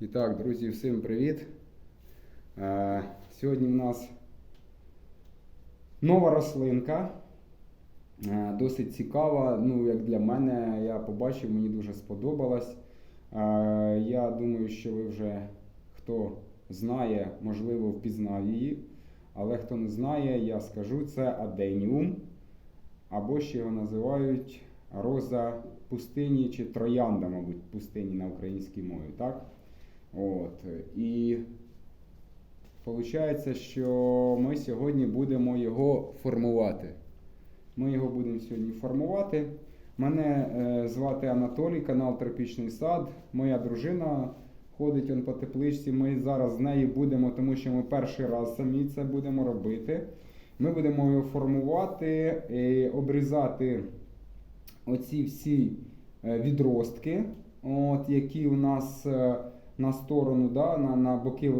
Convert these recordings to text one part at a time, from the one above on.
І так, друзі, всім привіт. Е, Сьогодні в нас нова рослинка. Е, Досить цікава. Ну, як для мене, я побачив, мені дуже сподобалась. Е, Я думаю, що ви вже хто знає, можливо, впізнав її. Але хто не знає, я скажу, це аденіум. Або ще його називають роза пустині чи троянда, мабуть, пустині на українській мові. Так? От. І виходить, що ми сьогодні будемо його формувати. Ми його будемо сьогодні формувати. Мене е, звати Анатолій, канал Тропічний сад. Моя дружина ходить он по тепличці. Ми зараз з нею будемо, тому що ми перший раз самі це будемо робити. Ми будемо його формувати, і обрізати оці всі е, відростки, от, які у нас е, на сторону, да, на, на боки е,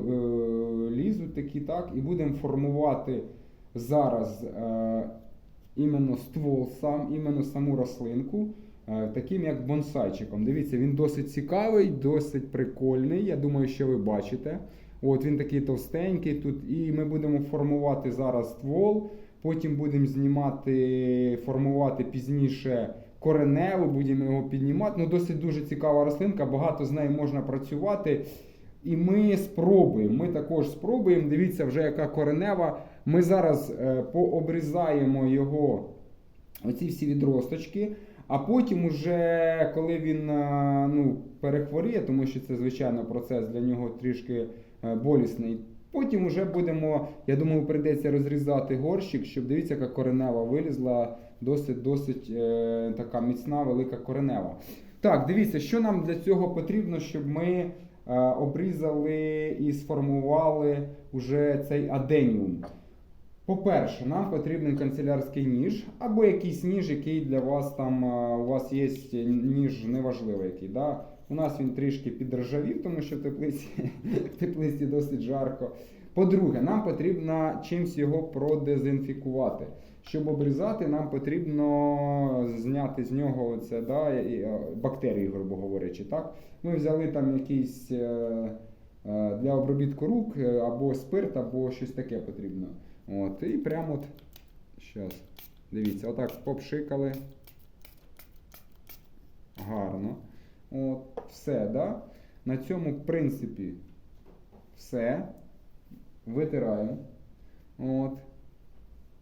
лізуть такі, так, і будемо формувати зараз е, іменно ствол сам, іменно саму рослинку. е, Таким як бонсайчиком. Дивіться, він досить цікавий, досить прикольний. Я думаю, що ви бачите. От він такий товстенький тут. І ми будемо формувати зараз ствол. Потім будемо знімати, формувати пізніше кореневу, будемо його піднімати. Ну, досить дуже цікава рослинка, багато з нею можна працювати. І ми спробуємо. Ми також спробуємо. Дивіться, вже яка коренева. Ми зараз е, пообрізаємо його, оці всі відросточки. А потім, уже, коли він е, ну, перехворіє, тому що це звичайно процес для нього трішки е, болісний. Потім вже будемо, я думаю, прийдеться розрізати горщик, щоб дивіться, яка коренева вилізла. Досить досить е, така міцна, велика коренева. Так, дивіться, що нам для цього потрібно, щоб ми е, обрізали і сформували вже цей аденіум. По-перше, нам потрібен канцелярський ніж або якийсь ніж, який для вас там е, у вас є ніж неважливо який. Да? У нас він трішки підржавів, тому що в теплиці, в теплиці досить жарко. По-друге, нам потрібно чимось його продезінфікувати. Щоб обрізати, нам потрібно зняти з нього це, да, е, бактерії, грубо говорячи. Так? Ми взяли там якийсь е, е, для обробітку рук або спирт, або щось таке потрібно. От, і прямо от, щас, дивіться, отак попшикали. Гарно. От, все, да? На цьому, в принципі, все. Витираємо. От.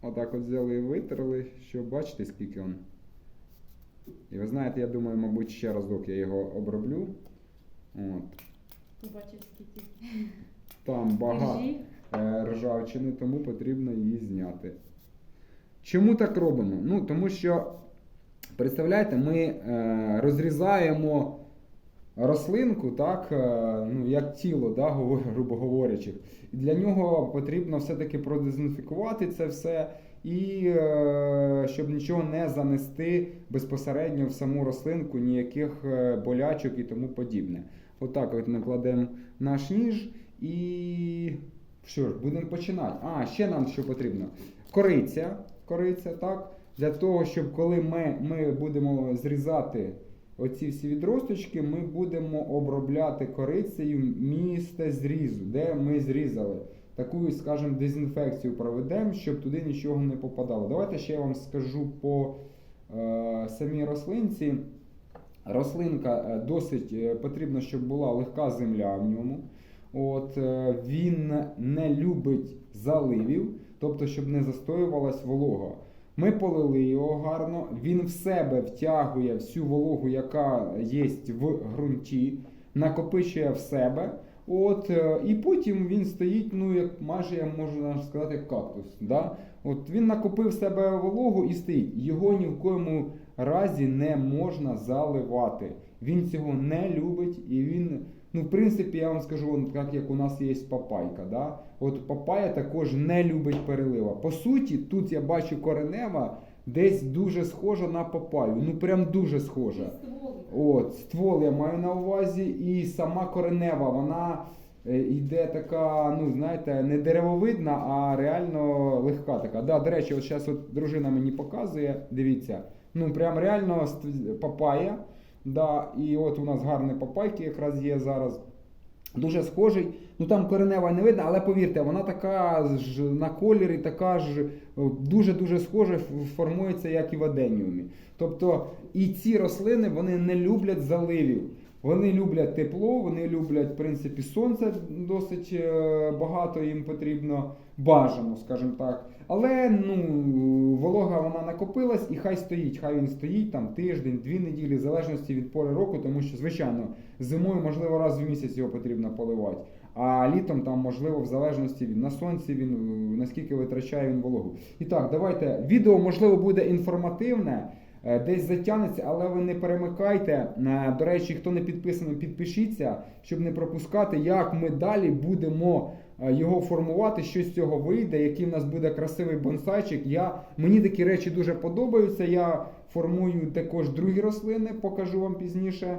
Отак от взяли і витерли, що бачите, скільки он. І ви знаєте, я думаю, мабуть, ще разок я його оброблю. От. Побачив скільки Там багато е, ржавчини, тому потрібно її зняти. Чому так робимо? Ну, тому що, представляєте, ми е, розрізаємо рослинку, так, е, ну, як тіло, да, грубо говорячи. Для нього потрібно все-таки продезінфікувати це все. І е, щоб нічого не занести безпосередньо в саму рослинку, ніяких е, болячок і тому подібне. Отак от ми кладемо наш ніж і що ж, будемо починати. А, ще нам що потрібно? Кориця. Кориця, так? Для того, щоб коли ми, ми будемо зрізати оці всі відросточки, ми будемо обробляти корицею місце зрізу, де ми зрізали. Таку, скажімо, дезінфекцію проведемо, щоб туди нічого не попадало. Давайте ще я вам скажу по е, самій рослинці. Рослинка е, досить е, потрібно, щоб була легка земля в ньому. От, е, він не любить заливів, тобто, щоб не застоювалась волога. Ми полили його гарно, він в себе втягує всю вологу, яка є в ґрунті, накопичує в себе. От, е, і потім він стоїть, ну, як майже я можу сказати, як кактус. Да? От він накопив в себе вологу і стоїть. Його ні в коєму разі не можна заливати. Він цього не любить і він. Ну, в принципі, я вам скажу, он, так як у нас є папайка. Да? От папая також не любить перелива. По суті, тут я бачу коренева десь дуже схожа на папаю. Ну прям дуже схожа. От, ствол я маю на увазі, і сама коренева, вона е, йде така, ну знаєте, не деревовидна, а реально легка така. Да, до речі, от зараз от дружина мені показує, дивіться, ну прям реально папая. Да, і от у нас гарні папайки якраз є зараз. Дуже схожий. Ну там коренева не видно, але повірте, вона така ж на кольорі, така ж дуже-дуже схожа, формується, як і в аденіумі. Тобто і ці рослини вони не люблять заливів. Вони люблять тепло, вони люблять, в принципі, сонце досить е, багато їм потрібно, бажано, скажімо так. Але ну, волога вона накопилась і хай стоїть. Хай він стоїть там тиждень, дві неділі, в залежності від пори року, тому що, звичайно, зимою, можливо, раз в місяць його потрібно поливати. А літом там, можливо, в залежності від на сонці він наскільки витрачає він вологу. І так, давайте. Відео, можливо, буде інформативне, десь затягнеться, але ви не перемикайте. Е, До речі, хто не підписаний, підпишіться, щоб не пропускати, як ми далі будемо е, його формувати, що з цього вийде, який в нас буде красивий бонсайчик. Я, мені такі речі дуже подобаються. Я формую також другі рослини, покажу вам пізніше.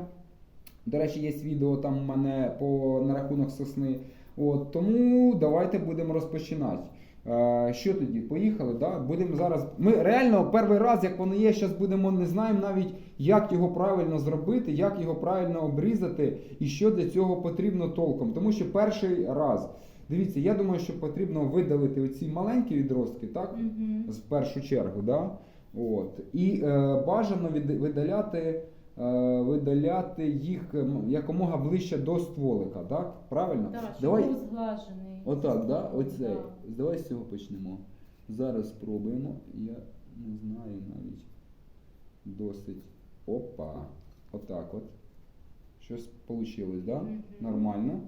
До речі, є відео там у мене по на рахунок сосни. От, тому давайте будемо розпочинати. Е, що тоді? Поїхали? Да? Будемо зараз. Ми реально перший раз, як воно є, зараз будемо не знаємо навіть, як його правильно зробити, як його правильно обрізати і що для цього потрібно толком. Тому що перший раз. Дивіться, я думаю, що потрібно видалити оці маленькі відростки, так? Мгм. з першу чергу, да? От. І е, бажано від, видаляти, е, видаляти їх якомога ближче до стволика, так? Правильно? Да, щоб Давай, був зглажений. Отак, да? Оцей. Да. Давай з цього почнемо. Зараз спробуємо. Я не знаю навіть досить. Опа. Отак от. Щось вийшло, да? Мгм. Нормально.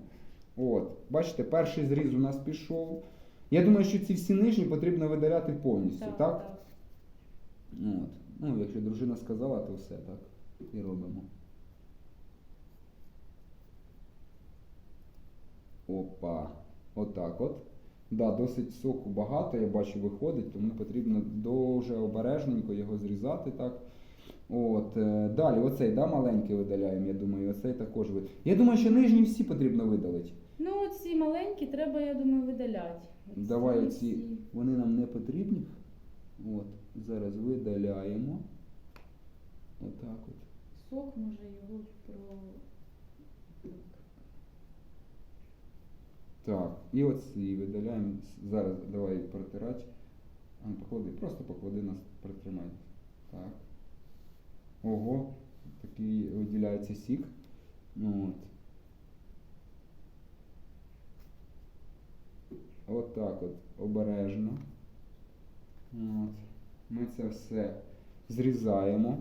От. Бачите, перший зріз у нас пішов. Я думаю, що ці всі нижні потрібно видаляти повністю, так? Так, так. От. Ну, якщо дружина сказала, то все так. І робимо. Опа. Отак от. Да, досить соку багато, я бачу, виходить, тому потрібно дуже обережненько його зрізати так. От, е, далі, оцей, да, маленький видаляємо, я думаю, оцей також вид. Я думаю, що нижні всі потрібно видалити. Ну, ці маленькі треба, я думаю, видаляти. Давай оці, вони нам не потрібні. От, зараз видаляємо. Отак от. Сок може його про. Так. Так, і оці видаляємо. Зараз давай ну, поклади, просто поклади нас, притримай. Так. Ого, такий виділяється сік. Ну, От. От так от, обережно. От. Ми це все зрізаємо.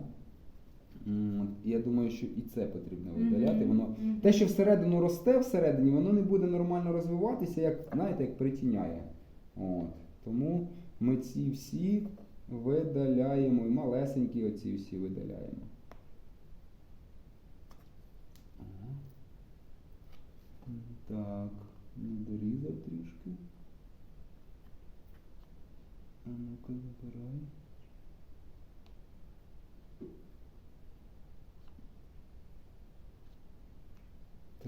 Я думаю, що і це потрібно видаляти. Воно те, що всередину росте всередині, воно не буде нормально розвиватися, як, знаєте, як притіняє. От. Тому ми ці всі видаляємо, і малесенькі оці всі видаляємо. Так, не дорізав трішки. А ну-ка забирай.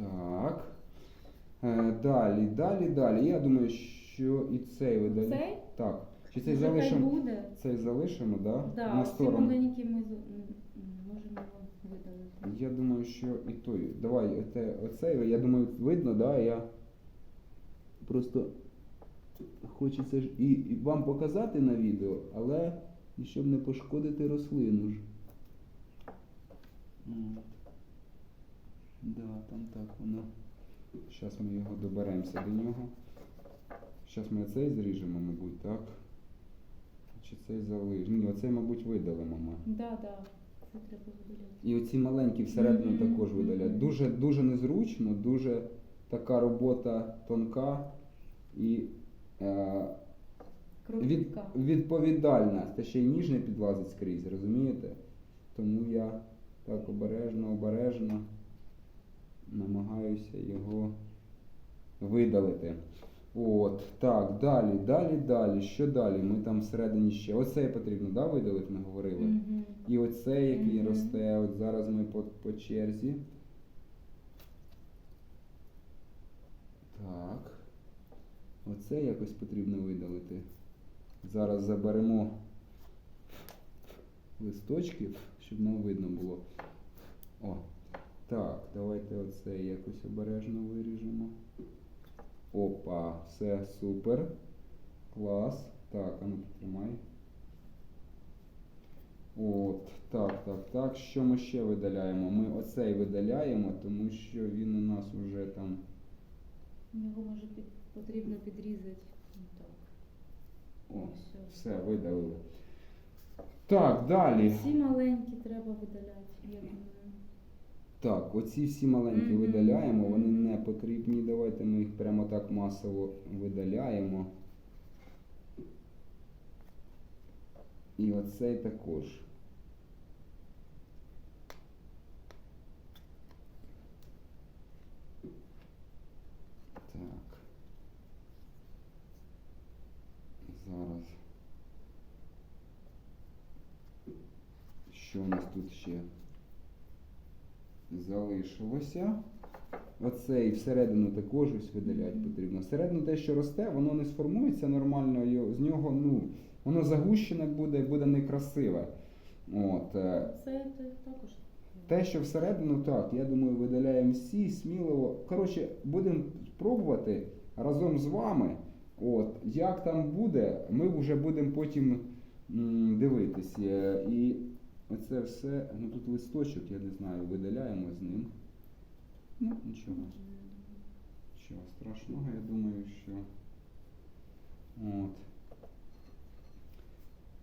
Так. Е, далі, далі, далі. Я думаю, що і цей видаляємо. Цей? Так. Чи цей Може, хай залишимо? буде. Цей залишимо, да? Да, на ці сторону. маленькі ми з- м, м, можемо видалити. Я думаю, що і той. Давай, оте, оцей, я думаю, видно, да? Я просто хочеться ж і, і вам показати на відео, але і щоб не пошкодити рослину ж. От. Да, там так воно. Зараз ми його доберемося до нього. Зараз ми оцей зріжемо, мабуть, так? Чи цей залишимо? Ні, оцей, мабуть, видалимо ми. Да, да. Це треба видаляти. І оці маленькі всередину Мгм, також видаляти. мгм. Дуже, дуже незручно, дуже така робота тонка і е, від, відповідальна. Та ще й ніж не підлазить скрізь, розумієте? Тому я так обережно, обережно намагаюся його видалити. От, так, далі, далі, далі. Що далі? Ми там всередині ще. Оцей потрібно, да, видалити, ми говорили. Мгм. І оцей, який Мгм. росте, от зараз ми по, по черзі. Так. Оце якось потрібно видалити. Зараз заберемо листочків, щоб нам видно було. О. Так, давайте оце якось обережно виріжемо. Опа, все супер. Клас. Так, а ну потримай. От, так, так, так. Що ми ще видаляємо? Ми оцей видаляємо, тому що він у нас уже там. Його може під, потрібно підрізати. Ну, так. О, Все. все, видалили. Так, далі. Всі маленькі треба видаляти. Так, оці всі маленькі Мгм. видаляємо, вони не потрібні. Давайте ми їх прямо так масово видаляємо. І оцей також. Так. Зараз. Що у нас тут ще? Залишилося. Оцей всередину також ось видаляти потрібно. Всередину те, що росте, воно не сформується нормально, з нього ну, воно загущене буде, буде некрасиве. От, е, Це те- також. те, що всередину, так, я думаю, видаляємо всі, сміливо. Коротше, будемо пробувати разом з вами. От, як там буде, ми вже будемо потім м, дивитись. Е, І оце все, ну тут листочок, я не знаю, видаляємо з ним. Ну, нічого. Нічого страшного, я думаю, що. От.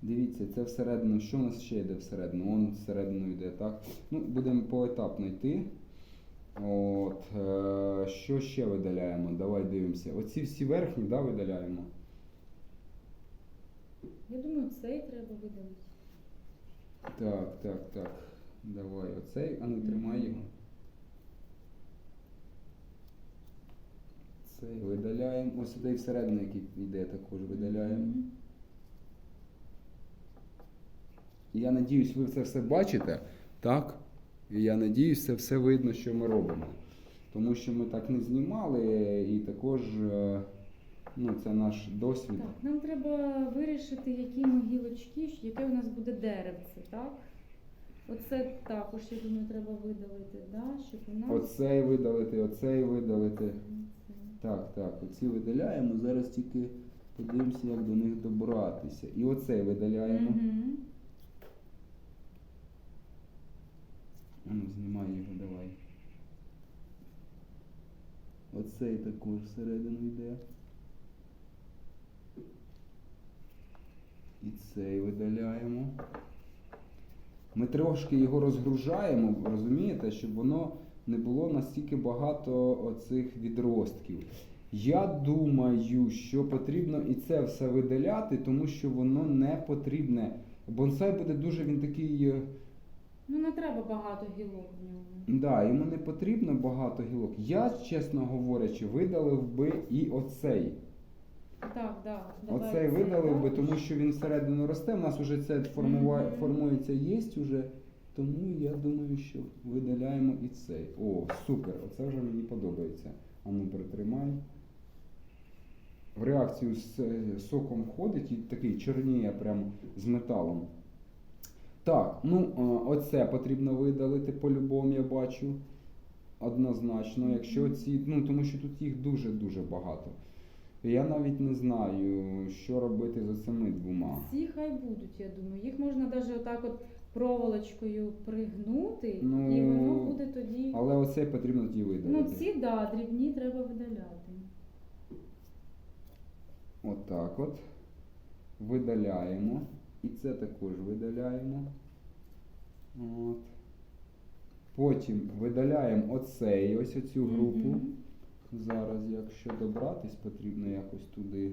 Дивіться, це всередину. Що у нас ще йде всередину? Вон всередину йде, так? Ну, будемо поетапно йти. От, е, що ще видаляємо? Давай дивимося. Оці всі верхні, да, видаляємо. Я думаю, цей треба видалити. Так, так, так. Давай оцей, а ну тримай його. Цей видаляємо. Ось сюди всередину, який йде, також видаляємо. Я надіюсь, ви це все бачите, так? І я надіюсь, це все видно, що ми робимо. Тому що ми так не знімали, і також е, ну, це наш досвід. Так, нам треба вирішити, які ми гілочки, яке у нас буде деревце, так? Оце також, я думаю, треба видалити, да? щоб у нас. Оцей видалити, оцей видалити. Так, так, оці видаляємо. Зараз тільки подивимося, як до них добратися. І оцей видаляємо. А Ну, знімай його, давай. Оцей також всередину йде. І цей видаляємо. Ми трошки його розгружаємо, розумієте, щоб воно не було настільки багато оцих відростків. Я думаю, що потрібно і це все видаляти, тому що воно не потрібне. Бонсай буде дуже він такий. е, Ну, не треба багато гілок в ньому. Да, йому не потрібно багато гілок. Я, чесно говорячи, видалив би і оцей. Так, да. Оцей цей, видалив би, тому що він всередину росте. У нас вже це формує, Мгм. формується, є уже. Тому я думаю, що видаляємо і цей. О, супер! Оце вже мені подобається. А ну притримай. В реакцію з е, соком входить і такий чорніє прям з металом. Так, ну е, оце потрібно видалити по-любому, я бачу. Однозначно, якщо ці. Ну, тому що тут їх дуже-дуже багато. Я навіть не знаю, що робити з цими двома. Ці хай будуть, я думаю. Їх можна навіть отак от проволочкою пригнути, Ну, і воно буде тоді. Але оцей потрібно тоді Ну, видалити. ці, да, дрібні треба видаляти. Отак от. Видаляємо. І це також видаляємо. От. Потім видаляємо оцей, ось оцю групу. Мгм. Зараз, якщо добратись, потрібно якось туди.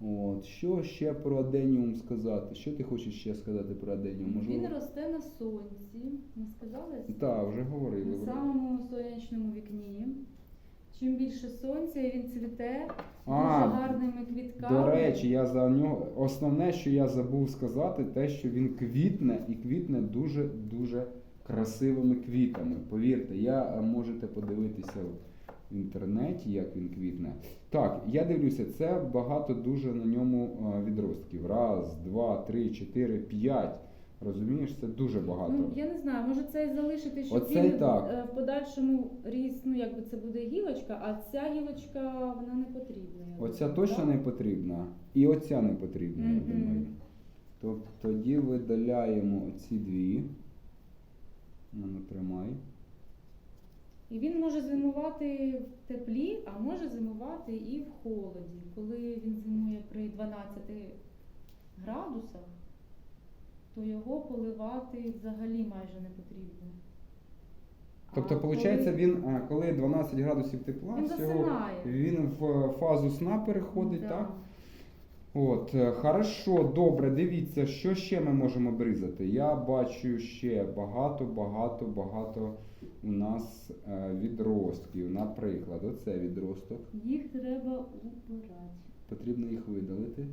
От. Що ще про аденіум сказати? Що ти хочеш ще сказати про аденіум? Можливо? Він росте на сонці. Ми сказали? Так, вже говорили. На самому сонячному вікні. Чим більше сонця, і він цвіте А, дуже гарними квітками. До речі, я за нього основне, що я забув сказати, те, що він квітне і квітне дуже дуже красивими квітами. Повірте, я е, можете подивитися в інтернеті, як він квітне. Так, я дивлюся, це багато дуже на ньому е, відростків. Раз, два, три, чотири, п'ять. Розумієш, це дуже багато. Ну, я не знаю, може це і залишити, щоб Оцей він так. е, в подальшому ріс, ну якби це буде гілочка, а ця гілочка вона не потрібна. Оця думаю, точно так? не потрібна, і оця не потрібна, я думаю. Тобто тоді видаляємо ці дві. Ну, ну, тримай. І він може зимувати в теплі, а може зимувати і в холоді. Коли він зимує при 12 градусах, то його поливати взагалі майже не потрібно. Тобто, А виходить, коли- він, коли 12 градусів тепла, Він всього, він в фазу сна переходить, Да. так? От, е, хорошо, добре, дивіться, що ще ми можемо обрізати. Я бачу ще багато, багато, багато у нас е, відростків. Наприклад, оце відросток. Їх треба убирати. Потрібно їх видалити.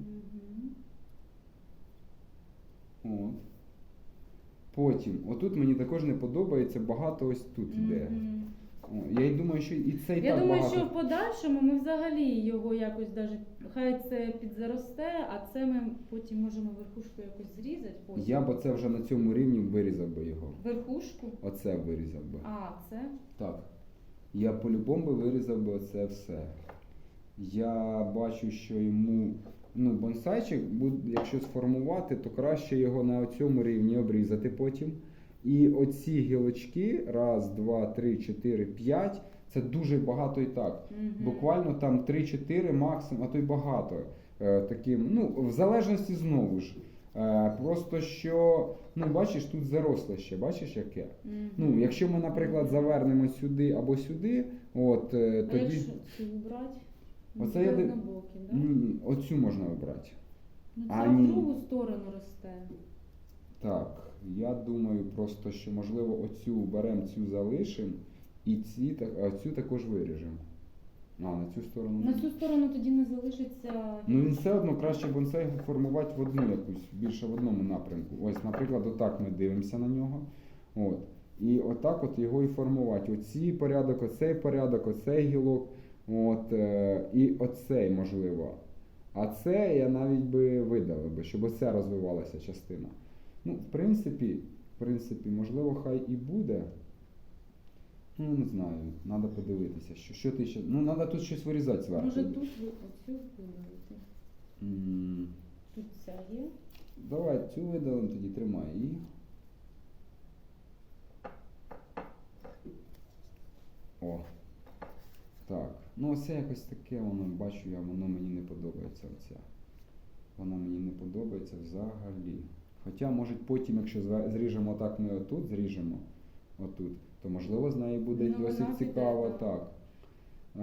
Угу. От. Потім, отут мені також не подобається, багато ось тут іде. О, я й думаю, що і це і Я так думаю, багато. що в подальшому ми взагалі його якось даже хай це підзаросте, а це ми потім можемо верхушку якось зрізати. Потім. Я б оце вже на цьому рівні вирізав би його. Верхушку? Оце вирізав би. А, це? Так. Я по-любому вирізав би оце все. Я бачу, що йому. Ну, бонсайчик, якщо сформувати, то краще його на цьому рівні обрізати потім. І оці гілочки, раз, два, три, чотири, п'ять, це дуже багато і так. Мгм. Буквально там 3-4 максимум, а то й багато. Е, таким, ну, в залежності знову ж. Е, просто що, ну, бачиш, тут заросле ще, бачиш яке? Мгм. Ну, якщо ми, наприклад, завернемо сюди або сюди, от е, А тоді. якщо цю убрати? Оце я да? Ні, ні, оцю можна обрати. Ну, А, це в ні. другу сторону росте. Так, я думаю просто, що можливо оцю беремо, цю залишимо, і ці, так- а цю також виріжемо. А, на цю сторону. На цю сторону тоді не залишиться. Ну він все одно краще бонсай формувати в одну якусь, більше в одному напрямку. Ось, наприклад, отак ми дивимося на нього. От. І отак от його і формувати. Оцій порядок, оцей порядок, оцей гілок, от, е, і оцей можливо. А це я навіть би видалив би, щоб оця розвивалася частина. Ну, в принципі, в принципі, можливо, хай і буде. Ну, не знаю, треба подивитися, що, що ти ще. Ну, треба тут щось вирізати зверху. Може тут ви оцю видалити. М, Тут ця є. Давай цю видалимо, тоді тримай її. О. Так. Ну оце якось таке воно, бачу я, воно мені не подобається оця. Вона мені не подобається взагалі. Хоча, може, потім, якщо зріжемо так, ми отут зріжемо, отут, то можливо з неї буде Ну, досить піде, цікаво, так. так.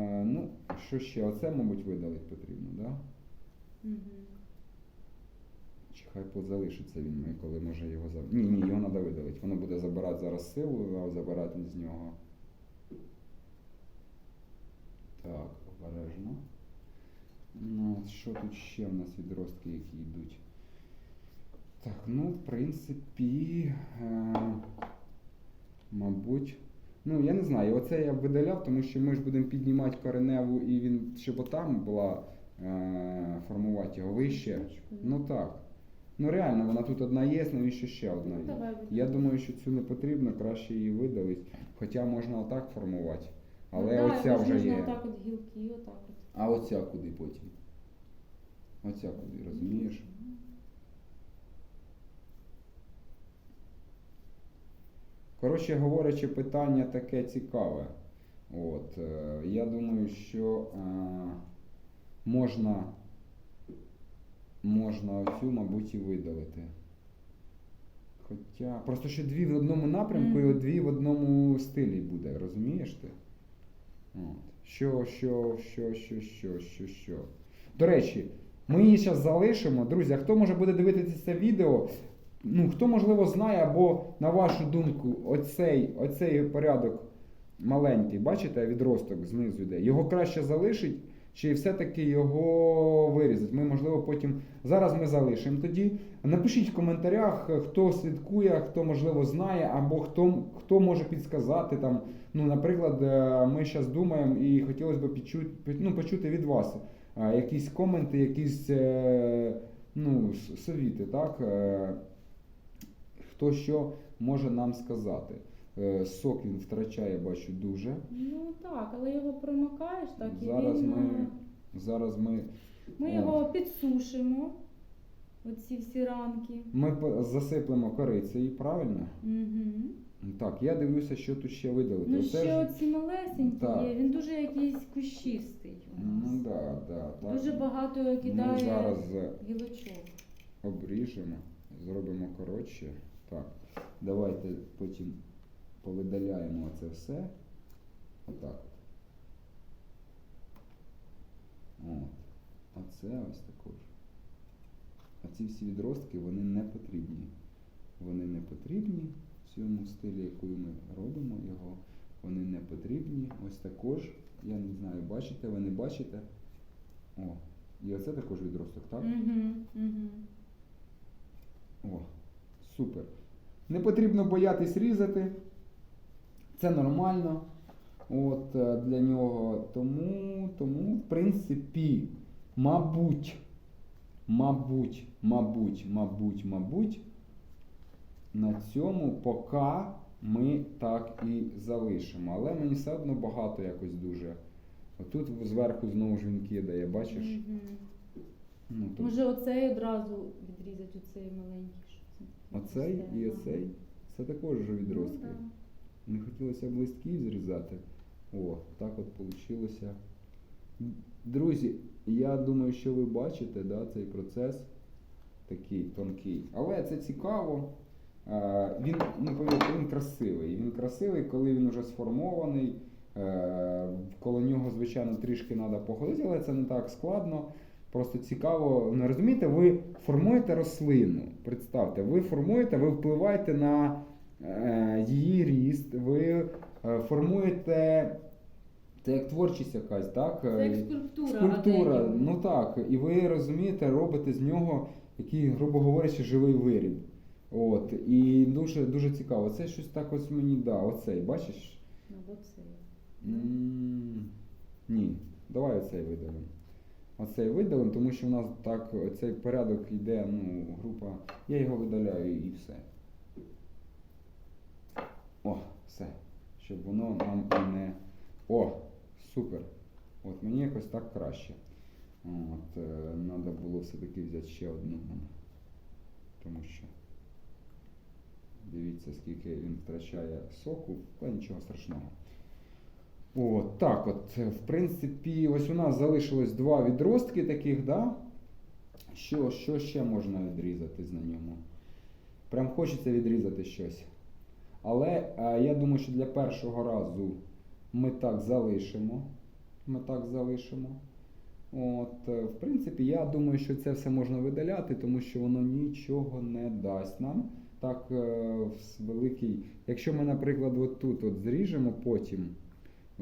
Е, ну, що ще? Оце, мабуть, видалити потрібно, так? Да? Угу. Чи хай позалишиться він, ми коли може його за. Ні, ні, його треба видалити. Воно буде забирати зараз силу, а забирати з нього. Так, обережно. Ну, що тут ще в нас відростки, які йдуть? Так, ну, в принципі, е, мабуть. Ну, я не знаю, оце я б видаляв, тому що ми ж будемо піднімати кореневу і він, щоб отам була е, формувати його вище. Ну так. Ну реально, вона тут одна є, навіщо ще одна Ну, є? давай Я думаю, що цю не потрібно, краще її видалити. Хоча можна отак формувати. Але ну, оця вже можна є. Отак от гілки, отак от. А оця куди потім? Оця куди, розумієш? Коротше говорячи, питання таке цікаве. От, е, я думаю, що е, можна, можна оцю, мабуть, і видалити. Хоча. Просто що дві в одному напрямку і дві в одному стилі буде, розумієш ти? От. Що, що, що, що, що, що, що. До речі, ми її зараз залишимо. Друзі, а хто може буде дивитися це відео? Ну, хто, можливо, знає, або, на вашу думку, оцей, оцей порядок маленький, бачите, відросток знизу йде. Його краще залишить, чи все-таки його вирізати? Ми, можливо, потім. Зараз ми залишимо тоді. Напишіть в коментарях, хто слідкує, хто, можливо, знає, або хто, хто може підсказати там. Ну, наприклад, е, ми зараз думаємо і хотілося б почути, ну, почути від вас е, якісь коменти, якісь е, ну, совіти, так? Хто що може нам сказати. Е, Сок він втрачає, бачу, дуже. Ну так, але його промикаєш, так і Зараз він. ми, е, зараз ми, Ми його підсушимо. Оці всі ранки. ми засиплемо корицею, правильно? Угу. Так, я дивлюся, що тут ще видалити. Ну Оце ще ж- оці малесенькі Так. є. Він дуже якийсь кущистий. у нас. Ну да, да, так. Дуже багато кидає зараз е, гілочок. обріжемо, зробимо коротше. Так, давайте потім повидаляємо це все. Отак. от. От. А це ось також. А ці всі відростки вони не потрібні. Вони не потрібні в цьому стилі, якою ми робимо його. Вони не потрібні. Ось також. Я не знаю, бачите, ви не бачите. О, і оце також відросток, так? Угу, угу. О, супер. Не потрібно боятись різати. Це нормально. От е, для нього. Тому, тому, в принципі, мабуть, мабуть, мабуть, мабуть, мабуть, на цьому поки ми так і залишимо. Але мені все одно багато якось дуже. Отут зверху знову ж він кидає, бачиш? Угу. Ну, тут Може оцей одразу відрізати оцей маленький. Щоб це Оцей і оцей. Це також вже відростки. Ну. Не хотілося б листків зрізати. О, так от вийшло. Друзі, я думаю, що ви бачите да, цей процес такий тонкий. Але це цікаво. Е, Він, ну, повірте, він красивий. Він красивий, коли він вже сформований. Е, Коло нього, звичайно, трішки треба походити, але це не так складно. Просто цікаво, ну розумієте, ви формуєте рослину. Представте, ви формуєте, ви впливаєте на е, її ріст, ви е, формуєте. Це як творчість якась, так? Це як скульптура. Скульптура, а ну так. І ви розумієте, робите з нього який, грубо говорячи, живий виріб. От. І дуже, дуже цікаво. Це щось так ось мені да, оцей, бачиш? Або цей. М, Ні, давай оцей видалимо. Оцей видалимо, тому що в нас так цей порядок йде, ну, група. Я його видаляю і все. О, все. Щоб воно нам не. О, супер. От мені якось так краще. От, треба було все-таки взяти ще одну. Тому що. Дивіться, скільки він втрачає соку, та нічого страшного. От, так от, е, в принципі, ось у нас залишилось два відростки таких, да? Що, що ще можна відрізати на ньому? Прям хочеться відрізати щось. Але е, я думаю, що для першого разу ми так залишимо. Ми так залишимо. От, е, в принципі, я думаю, що це все можна видаляти, тому що воно нічого не дасть нам. Так, е, великий. Якщо ми, наприклад, от тут от зріжемо потім от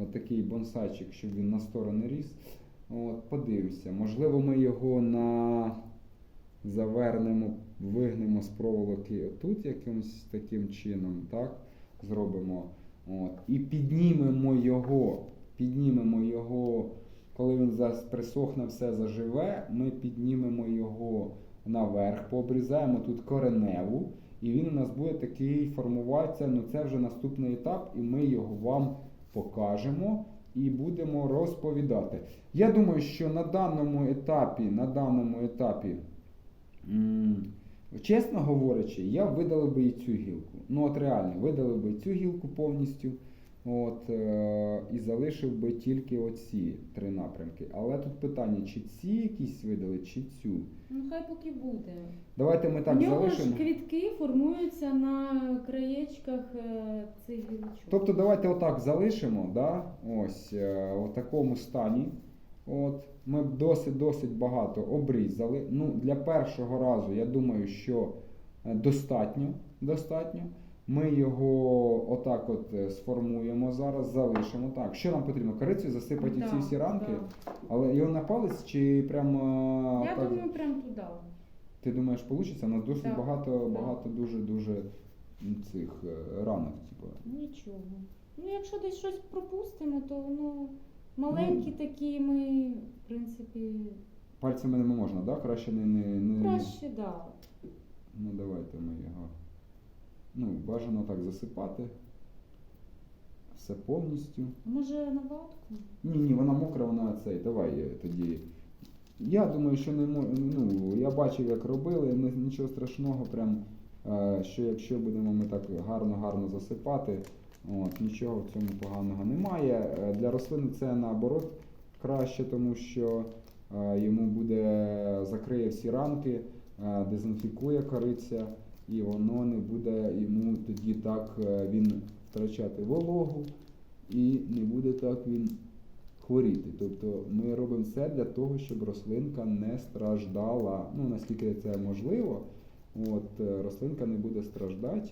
такий бонсайчик, щоб він на сторони ріс. От, подивимося. Можливо, ми його на завернемо, вигнемо з проволоки тут якимось таким чином, так? Зробимо. От, і піднімемо його, піднімемо його, коли він присохне все заживе, ми піднімемо його наверх, пообрізаємо тут кореневу, і він у нас буде такий формуватися. Ну це вже наступний етап, і ми його вам покажемо і будемо розповідати. Я думаю, що на даному етапі, на даному етапі, чесно говорячи, я видалив би і цю гілку. Ну от реально, видалив би цю гілку повністю. От, е, і залишив би тільки оці три напрямки. Але тут питання, чи ці якісь видали, чи цю. Ну хай поки буде. Давайте ми так У нього залишимо. ж квітки формуються на краєчках е, цих гілочок. Тобто давайте отак залишимо, да? ось е, у такому стані. От, ми досить-досить багато обрізали. Ну, для першого разу я думаю, що е, достатньо. достатньо. Ми його отак от е, сформуємо зараз, залишимо. Так, що нам потрібно? Корицю засипати Да, ці всі ранки, да. але його на палець чи прямо Я так? думаю, прям туди. Ти думаєш, вийде? У нас досить Так, багато, так. багато дуже-дуже цих е, ранок. Типу. Нічого. Ну, якщо десь щось пропустимо, то воно маленькі такі ми, в принципі, Пальцями не можна, да? Краще не, не, не... краще, да. Ну давайте ми його ну, бажано так засипати. Все повністю. Може на ватку? Ні, ні, вона мокра, вона цей. Давай е, тоді. Я думаю, що не мо- ну, я бачив, як робили, нічого страшного, прям, е, що якщо будемо ми так гарно-гарно засипати, от, нічого в цьому поганого немає. Е, Для рослини це наоборот краще, тому що йому буде закриє всі ранки, дезінфікує кориця, і воно не буде йому тоді так е, він втрачати вологу і не буде так він хворіти. Тобто ми робимо все для того, щоб рослинка не страждала. Ну, наскільки це можливо, от, е, рослинка не буде страждати.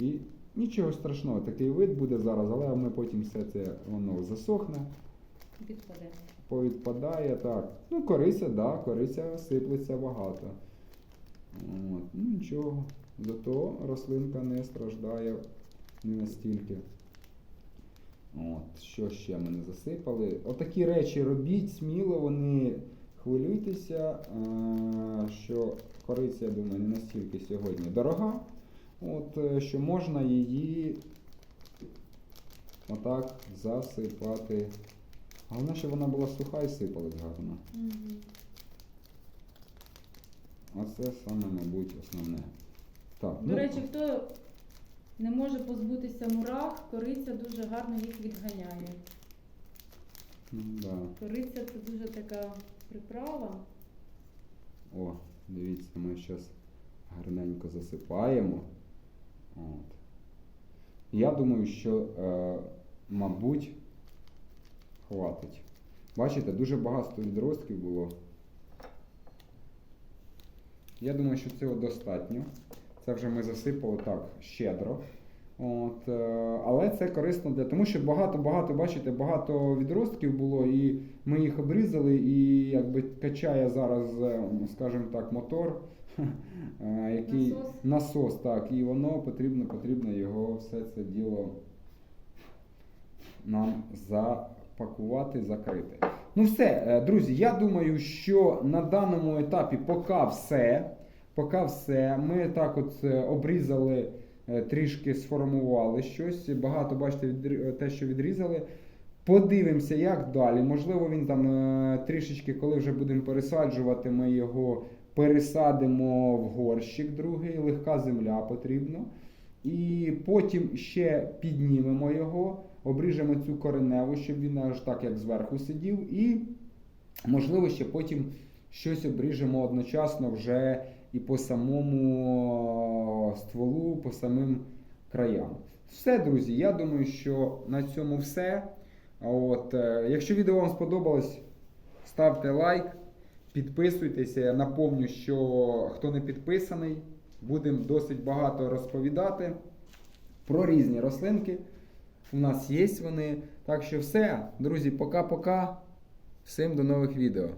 І нічого страшного, такий вид буде зараз, але ми потім все це воно засохне, Підпаде. повідпадає. Так. Ну, кориця, да, кориця сиплеться багато. От. Ну нічого. Зато рослинка не страждає не настільки. От, що ще ми не засипали? Отакі речі робіть сміло, вони хвилюйтеся, е, що кориця, я думаю, не настільки сьогодні дорога, от, е, що можна її отак засипати. Головне, щоб вона була суха і сипалась гарно. Оце саме, мабуть, основне. Так, До речі, хто не може позбутися мурах, кориця дуже гарно їх відганяє. ну, да. Кориця це дуже така приправа. О, дивіться, ми зараз гарненько засипаємо. От. Я думаю, що, е, мабуть, хватить. Бачите, дуже багато відростків було. Я думаю, що цього достатньо. Це вже ми засипали так щедро. От, е, але це корисно для тому, що багато-багато, бачите, багато відростків було, і ми їх обрізали, і якби качає зараз, е, скажімо так, мотор, е, який Насос. насос, так, і воно потрібно, потрібно його все це діло нам запакувати, закрити. Ну все, е, друзі, я думаю, що на даному етапі поки все. Поки все. Ми так от е, обрізали, е, трішки сформували щось. Багато, бачите, те, що відрізали. Подивимося, як далі. Можливо, він там трішечки, коли вже будемо пересаджувати, ми його пересадимо в горщик другий, легка земля потрібна. І потім ще піднімемо його, обріжемо цю кореневу, щоб він аж так, як зверху сидів, і можливо ще потім щось обріжемо одночасно вже і по самому стволу, по самим краям. Все, друзі, я думаю, що на цьому все. От, е, якщо відео вам сподобалось, ставте лайк, підписуйтеся. Я напомню, що хто не підписаний, будемо досить багато розповідати про різні рослинки. У нас є вони. Так що все, друзі, пока-пока. Всім до нових відео.